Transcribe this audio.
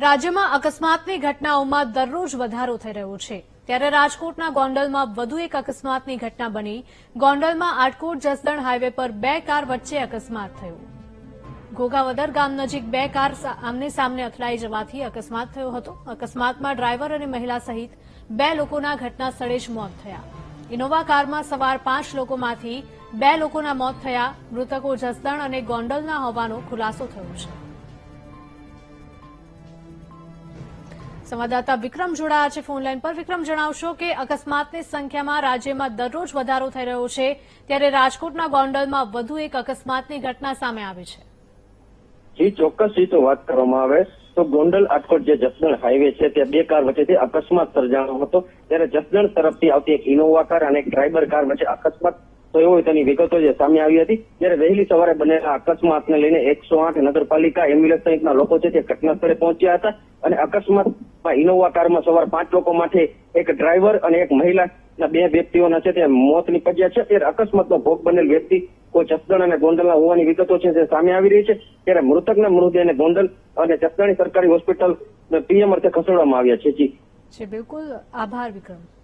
રાજ્યમાં અકસ્માતની ઘટનાઓમાં દરરોજ વધારો થઈ રહ્યો છે. ત્યારે રાજકોટના ગોંડલમાં વધુ એક અકસ્માતની ઘટના બની. ગોંડલમાં આટકોટ જસદણ હાઈવે પર બે કાર વચ્ચે અકસ્માત થયો. ઘોઘાવદર ગામ નજીક બે કાર આમને સામને અથડાઈ જવાથી અકસ્માત થયો હતો. અકસ્માતમાં ડ્રાઈવર અને મહિલા સહિત બે લોકોના ઘટના સ્થળે જ મોત થયા. ઇનોવા કારમાં સવાર પાંચ લોકોમાંથી બે લોકોના મોત થયા. મૃતકો જસદણ અને ગોંડલના હોવાનો ખુલાસો થયો છે. સંવાદદાતા વિક્રમ જોડાયા છે ફોનલાઈન પર. વિક્રમ, જણાવશો કે અકસ્માતની સંખ્યામાં રાજ્યમાં દરરોજ વધારો થઈ રહ્યો છે, ત્યારે રાજકોટના ગોંડલમાં વધુ એક અકસ્માતની ઘટના સામે આવી છે. જી, ચોક્કસ વાત કરવામાં આવે. તો ગોંડલ આટકોટ જે જસદણ હાઈવે છે ત્યાં બે કાર વચ્ચેથી અકસ્માત સર્જાયો હતો. ત્યારે જસદણ તરફથી આવતી એક ઇનોવા કાર અને એક ડ્રાઈવર કાર વચ્ચે અકસ્માત થયો હોય તેની વિગતો જે સામે આવી હતી. ત્યારે વહેલી સવારે બનેલા અકસ્માતને લઈને એકસો આઠ નગરપાલિકા એમ્બ્યુલન્સ સહિતના લોકો છે તે ઘટના સ્થળે પહોંચ્યા હતા અને અકસ્માતમાં ઇનોવા કારમાં સવાર પાંચ લોકો માટે એક ડ્રાઈવર અને એક મહિલા બે વ્યક્તિઓના છે તે મોત નીપજ્યા છે. ત્યારે અકસ્માતનો ભોગ બનેલ વ્યક્તિ કોઈ જસદણ અને ગોંડલના હોવાની વિગતો છે તે સામે આવી રહી છે. ત્યારે મૃતકના મૃતદેહને ગોંડલ અને જસદણની સરકારી હોસ્પિટલ પીએમ અર્થે ખસેડવામાં આવ્યા છે. જી. બિલકુલ. આભાર, વિક્રમ.